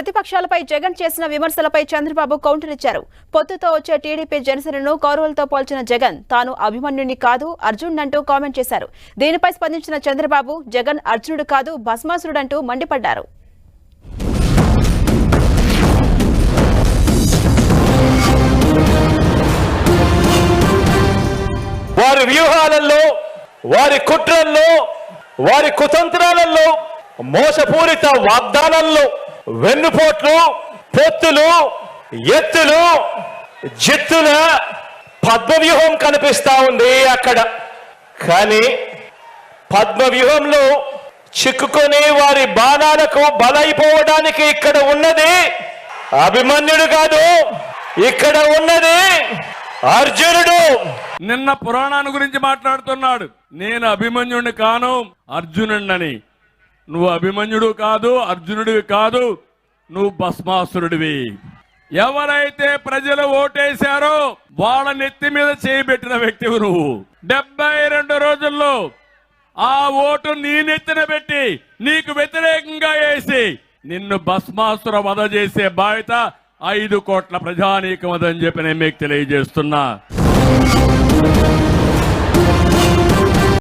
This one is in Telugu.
ప్రతిపక్షాలపై జగన్ చేసిన విమర్శలపై చంద్రబాబు కౌంటర్ ఇచ్చారు పొత్తుతో వచ్చే టీడీపీ జనసేనను కౌరవులతో పోల్చిన జగన్ తాను అభిమన్యుని కాదు అర్జున్ అంటూ కామెంట్ చేశారు. దీనిపై స్పందించిన చంద్రబాబు జగన్ అర్జునుడు కాదు భస్మాసురుడంటూ మండిపడ్డారు. వారి వ్యూహాలలో వారి కుట్రల్లో వారి కుతంత్రాలలో మోసపూరిత వాగ్దానంలో వెన్నుపోట్లు పొత్తులు ఎత్తులు జిత్తుల పద్మవ్యూహం కనిపిస్తా ఉంది అక్కడ. కానీ పద్మవ్యూహంలో చిక్కుకొని వారి బాణాలకు బలైపోవడానికి ఇక్కడ ఉన్నది అభిమన్యుడు కాదు. ఇక్కడ ఉన్నది అర్జునుడు. నిన్న పురాణాన్ని గురించి మాట్లాడుతున్నాడు. నేను అభిమన్యుడిని కాను అర్జునుడినని నువ్వు అభిమన్యుడు కాదు అర్జునుడివి కాదు నువ్వు భస్మాసురుడివి. ఎవరైతే ప్రజలు ఓటేశారో వాళ్ళ నెత్తి మీద చేయబెట్టిన వ్యక్తివి నువ్వు. డెబ్బై రెండు రోజుల్లో ఆ ఓటు నీ నెత్తిన పెట్టి నీకు వ్యతిరేకంగా వేసి నిన్ను భస్మాసుర వధ చేసే బాధ్యత ఐదు కోట్ల ప్రజానీకం అదని చెప్పి నేను మీకు తెలియజేస్తున్నా.